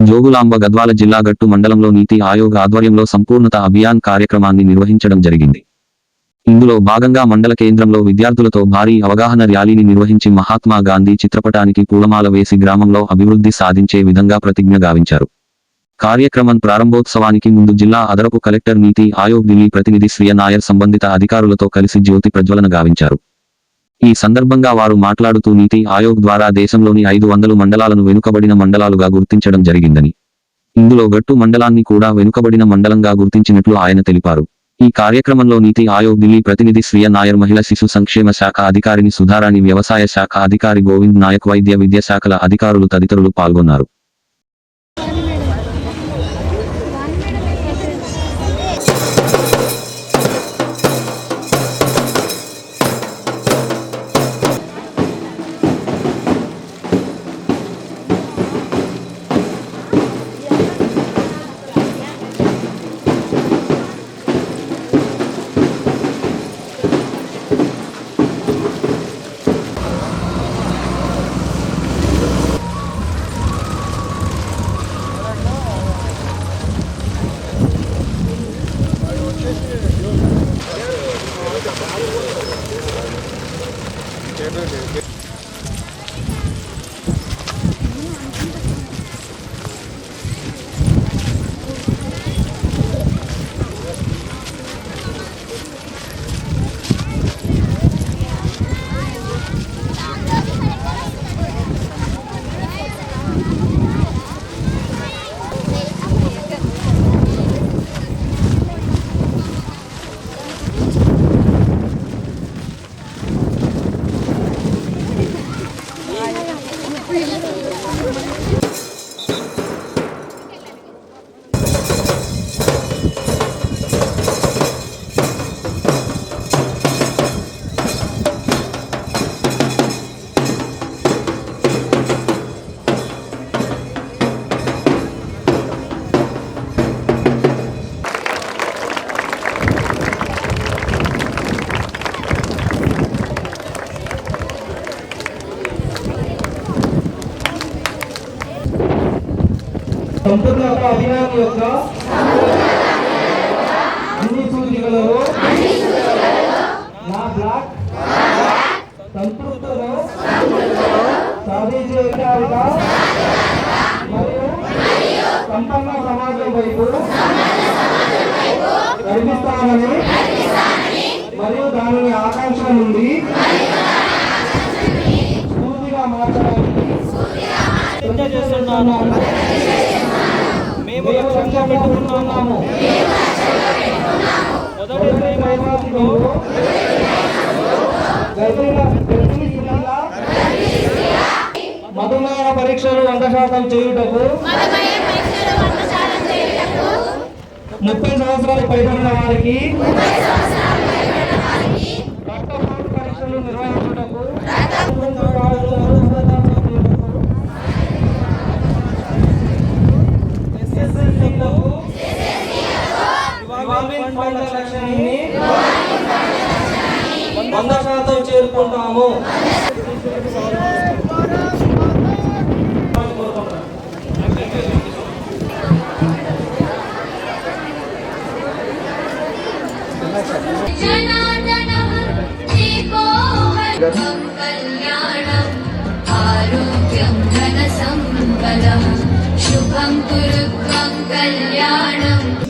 జోగులాంబ గద్వాల జిల్లా గట్టు మండలంలో నీతి ఆయోగ్ ఆధ్వర్యంలో సంపూర్ణత అభియాన్ కార్యక్రమాన్ని నిర్వహించడం జరిగింది. ఇందులో భాగంగా మండల కేంద్రంలో విద్యార్థులతో భారీ అవగాహన ర్యాలీని నిర్వహించి మహాత్మా గాంధీ చిత్రపటానికి పూలమాల వేసి గ్రామంలో అభివృద్ధి సాధించే విధంగా ప్రతిజ్ఞ గావించారు. కార్యక్రమం ప్రారంభోత్సవానికి ముందు జిల్లా అదనపు కలెక్టర్ నీతి ఆయోగ్ ఢిల్లీ ప్రతినిధి శ్రీయ నాయర్ సంబంధిత అధికారులతో కలిసి జ్యోతి ప్రజ్వలన గావించారు. ఈ సందర్భంగా వారు మాట్లాడుతూ నీతి ఆయోగ్ ద్వారా దేశంలోని ఐదు వందలు మండలాలను వెనుకబడిన మండలాలుగా గుర్తించడం జరిగిందని. ఇందులో గట్టు మండలాన్ని కూడా వెనుకబడిన మండలంగా గుర్తించినట్లు ఆయన తెలిపారు. ఈ కార్యక్రమంలో నీతి ఆయోగ్ ఢిల్లీ ప్రతినిధి శ్రియ నాయర్ మహిళా శిశు సంక్షేమ శాఖ అధికారిని సుధారాణి వ్యవసాయ శాఖ అధికారి గోవింద్ నాయక్ వైద్య విద్యా శాఖల అధికారులు తదితరులు పాల్గొన్నారు. Qué సంపూర్ణ అభియాన్ యొక్క అన్ని సూచికలలో నా బ్లాక్ సంతృప్తులు సాధించే మరియు సంపన్న సమాజం వైపు కనిపిస్తామని మరియు దానిని ఆకాంక్ష నుండి పూర్తిగా మార్చడానికి చేస్తున్నాను లక్ష్యంగా పెట్టుకున్నాము మొదటి స్త్రీల? మధుమేహ పరీక్షలు వంద శాతం చేయుటకు ముప్పై సంవత్సరాలు పైబడిన వారికి రక్తపోటు పరీక్షలు నిర్వహించుటకు वर्गं कल्याणम् आरोग्यं धनसम्पदः शुभं कुरु कल्याणम्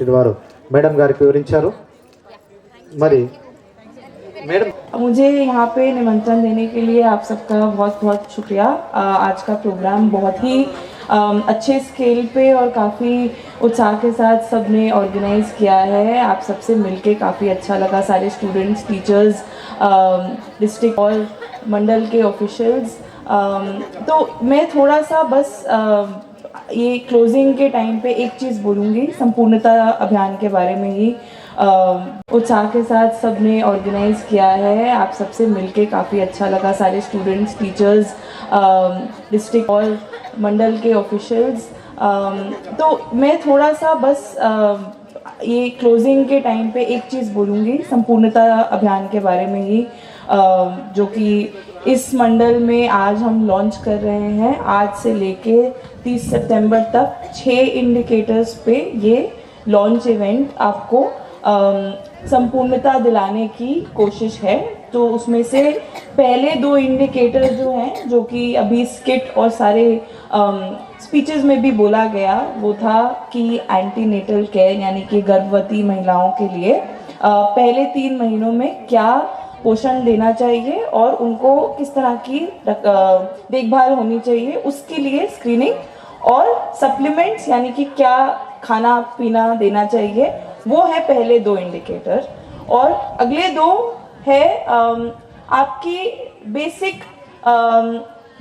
కార్యక్రమాన్నింటి వారు మేడం గారికి వివరించారు మరి మేడం मुझे यहाँ पे निमंत्रण देने के लिए आप सबका बहुत बहुत शुक्रिया अ, आज का प्रोग्राम बहुत ही अम, अच्छे स्केल पे और काफ़ी उत्साह के साथ सबने ऑर्गेनाइज किया है आप सबसे मिलके काफ़ी अच्छा लगा सारे स्टूडेंट्स टीचर्स डिस्ट्रिक्ट और मंडल के ऑफिशियल्स तो मैं थोड़ा सा बस अ, ये क्लोजिंग के टाइम पे एक चीज़ बोलूँगी संपूर्णता अभियान के बारे में ही। उत्साह के साथ सबने ऑर्गेनाइज किया है। आप सबसे मिलके काफ़ी अच्छा लगा सारे स्टूडेंट्स टीचर्स डिस्ट्रिक्ट और मंडल के ऑफिशियल्स तो मैं थोड़ा सा बस अ, ये क्लोजिंग के टाइम पे एक चीज़ बोलूँगी संपूर्णता अभियान के बारे में ही। अ, जो कि इस मंडल में आज हम लॉन्च कर रहे हैं। आज से लेके 30 सितंबर तक छः इंडिकेटर्स पे ये लॉन्च इवेंट आपको संपूर्णता दिलाने की कोशिश है। तो उसमें से पहले दो इंडिकेटर जो हैं जो कि अभी स्किट और सारे स्पीचेस में भी बोला गया वो था कि एंटीनेटल केयर यानी कि गर्भवती महिलाओं के लिए। अ, पहले तीन महीनों में क्या पोषण देना चाहिए और उनको किस तरह की देखभाल होनी चाहिए, उसके लिए स्क्रीनिंग और सप्लीमेंट्स यानी कि क्या खाना पीना देना चाहिए, वो है पहले दो इंडिकेटर और अगले दो है आपकी बेसिक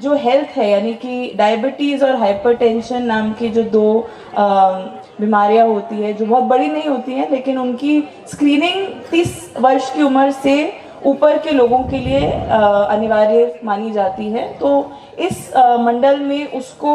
जो हेल्थ है, यानी कि डायबिटीज़ और हाइपरटेंशन नाम की जो दो बीमारियाँ होती है, जो बहुत बड़ी नहीं होती हैं, लेकिन उनकी स्क्रीनिंग 30 वर्ष की उम्र से ऊपर के लोगों के लिए अनिवार्य मानी जाती है। तो इस मंडल में उसको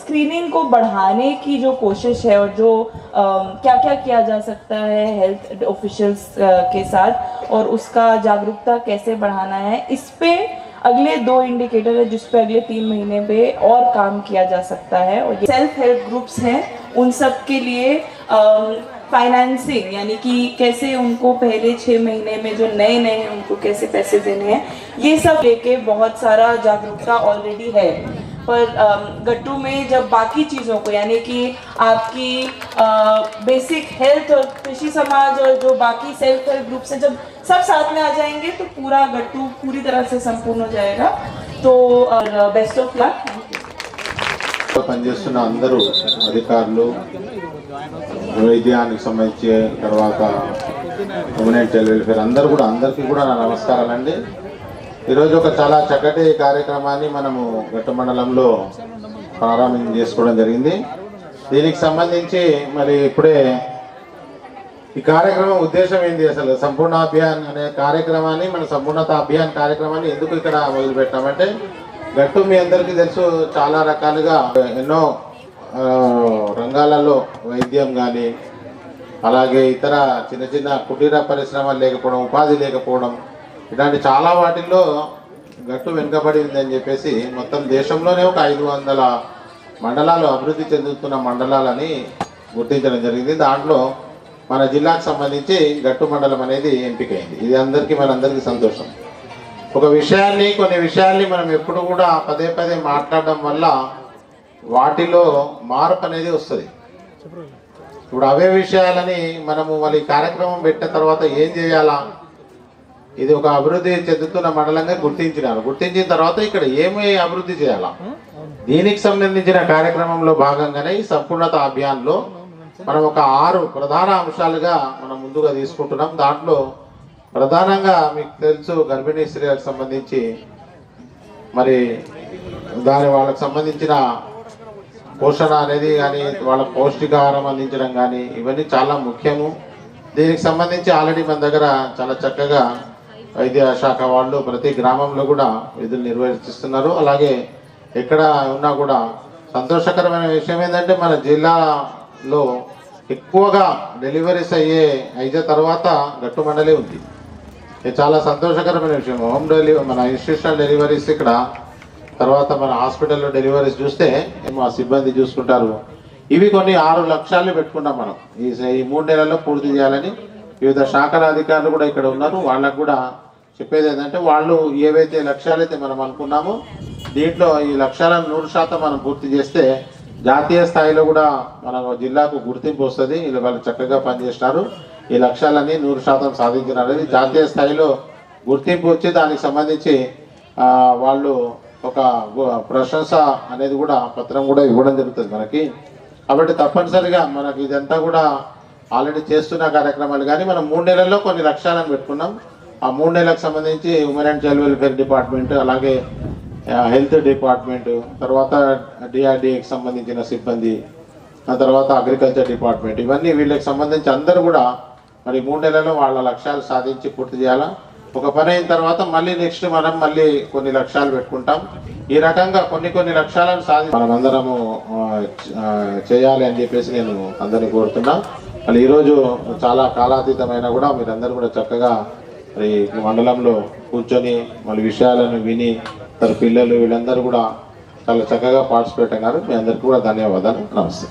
स्क्रीनिंग को बढ़ाने की जो कोशिश है और जो क्या क्या किया जा सकता है हेल्थ ऑफिशियल्स के साथ और उसका जागरूकता कैसे बढ़ाना है, इस पर अगले दो इंडिकेटर है जिस पे अगले तीन महीने पे और काम किया जा सकता है। और सेल्फ हेल्प ग्रुप्स हैं, उन सब के लिए फाइनेंसिंग यानी कि कैसे उनको पहले छः महीने में जो नए नए हैं, उनको कैसे पैसे देने हैं, ये सब लेके बहुत सारा जागरूकता ऑलरेडी है। पर गट्टू में जब बाकी चीज़ों को, यानी कि आपकी बेसिक हेल्थ और कृषि समाज और जो बाकी सेल्फ हेल्प ग्रुप से जब सब साथ में आ जाएँगे तो पूरा गट्टू पूरी तरह से संपूर्ण हो जाएगा। तो बेस्ट ऑफ़ लक పనిచేస్తున్న అందరూ అధికారులు వైద్యానికి సంబంధించి తర్వాత కమ్యూనిటీ వెల్ఫేర్ అందరూ కూడా అందరికీ కూడా నా నమస్కారాలండి. ఈరోజు ఒక చాలా చక్కటి కార్యక్రమాన్ని మనము గట్ట మండలంలో ప్రారంభం చేసుకోవడం జరిగింది. దీనికి సంబంధించి మరి ఇప్పుడే ఈ కార్యక్రమం ఉద్దేశం ఏంటి అసలు? సంపూర్ణ అభియాన్ అనే కార్యక్రమాన్ని మన సంపూర్ణత అభియాన్ కార్యక్రమాన్ని ఎందుకు ఇక్కడ మొదలుపెట్టామంటే గట్టు మీ అందరికీ తెలుసు చాలా రకాలుగా ఎన్నో రంగాలలో వైద్యం కానీ అలాగే ఇతర చిన్న చిన్న కుటీర పరిశ్రమలు లేకపోవడం ఉపాధి లేకపోవడం ఇలాంటి చాలా వాటిల్లో గట్టు వెనుకబడి ఉందని చెప్పేసి మొత్తం దేశంలోనే ఒక ఐదు వందల మండలాలు అభివృద్ధి చెందుతున్న మండలాలని గుర్తించడం జరిగింది. దాంట్లో మన జిల్లాకు సంబంధించి గట్టు మండలం అనేది ఎంపికైంది. ఇది అందరికీ మనందరికీ సంతోషం. ఒక విషయాన్ని కొన్ని విషయాల్ని మనం ఎప్పుడు కూడా పదే పదే మాట్లాడడం వల్ల వాటిలో మార్పు అనేది వస్తుంది. ఇప్పుడు అవే విషయాలని మనము మళ్ళీ కార్యక్రమం పెట్టిన తర్వాత ఏం చేయాలా? ఇది ఒక అభివృద్ధి చెందుతున్న మండలంగా గుర్తించినారు. గుర్తించిన తర్వాత ఇక్కడ ఏమి అభివృద్ధి చేయాలా? దీనికి సంబంధించిన కార్యక్రమంలో భాగంగానే ఈ సంపూర్ణత అభియాన్లో మనం ఒక ఆరు ప్రధాన అంశాలుగా మనం ముందుగా తీసుకుంటున్నాం. దాంట్లో ప్రధానంగా మీకు తెలుసు గర్భిణీ స్త్రీలకు సంబంధించి మరి దాని వాళ్ళకు సంబంధించిన పోషణ అనేది కానీ వాళ్ళ పౌష్టికాహారం అందించడం కానీ ఇవన్నీ చాలా ముఖ్యము. దీనికి సంబంధించి ఆల్రెడీ మన దగ్గర చాలా చక్కగా వైద్య శాఖ వాళ్ళు ప్రతి గ్రామంలో కూడా విధులు నిర్వహిస్తున్నారు. అలాగే ఎక్కడ ఉన్నా కూడా సంతోషకరమైన విషయం ఏంటంటే మన జిల్లాలో ఎక్కువగా డెలివరీస్ అయ్యే అయితే తర్వాత గట్టు మండలి ఉంది. ఇది చాలా సంతోషకరమైన విషయం. హోమ్ డెలివరీ మన ఇన్స్టిట్యూషనల్ డెలివరీస్ ఇక్కడ తర్వాత మన హాస్పిటల్లో డెలివరీస్ చూస్తే మా సిబ్బంది చూసుకుంటారు. ఇవి కొన్ని ఆరు లక్ష్యాలు పెట్టుకున్నాం మనం. ఈ ఈ మూడు నెలల్లో పూర్తి చేయాలని వివిధ శాఖల అధికారులు కూడా ఇక్కడ ఉన్నారు. వాళ్ళకు కూడా చెప్పేది ఏంటంటే వాళ్ళు ఏవైతే లక్ష్యాలైతే మనం అనుకున్నామో దీంట్లో ఈ లక్ష్యాలను నూరు శాతం మనం పూర్తి చేస్తే జాతీయ స్థాయిలో కూడా మన జిల్లాకు గుర్తింపు వస్తుంది. వీళ్ళు వాళ్ళు చక్కగా పనిచేస్తారు. ఈ లక్ష్యాలన్నీ నూరు శాతం సాధించినారని జాతీయ స్థాయిలో గుర్తింపు వచ్చి దానికి సంబంధించి వాళ్ళు ఒక ప్రశంస అనేది కూడా పత్రం కూడా ఇవ్వడం జరుగుతుంది మనకి. కాబట్టి తప్పనిసరిగా మనకి ఇదంతా కూడా ఆల్రెడీ చేస్తున్న కార్యక్రమాలు కానీ మనం మూడు నెలల్లో కొన్ని లక్ష్యాలను పెట్టుకున్నాం. ఆ మూడు నెలలకు సంబంధించి women and child welfare department అలాగే హెల్త్ డిపార్ట్మెంట్ తర్వాత డిఆర్డిఏకి సంబంధించిన సిబ్బంది ఆ తర్వాత అగ్రికల్చర్ డిపార్ట్మెంట్ ఇవన్నీ వీళ్ళకి సంబంధించి అందరూ కూడా మరి మూడు నెలల్లో వాళ్ళ లక్ష్యాలు సాధించి పూర్తి చేయాలా? ఒక పని అయిన తర్వాత మళ్ళీ నెక్స్ట్ మనం మళ్ళీ కొన్ని లక్ష్యాలు పెట్టుకుంటాం. ఈ రకంగా కొన్ని కొన్ని లక్ష్యాలను సాధి మనమందరము చేయాలి అని చెప్పేసి నేను అందరినీ కోరుతున్నా. మళ్ళీ ఈరోజు చాలా కాలాతీతమైన కూడా మీరందరూ కూడా చక్కగా మరి ఈ మండలంలో కూర్చొని మళ్ళీ విషయాలను విని తన పిల్లలు వీళ్ళందరూ కూడా చాలా చక్కగా పార్టిసిపేట్ అయినారు. మీ అందరికీ కూడా ధన్యవాదాలు. నమస్తే.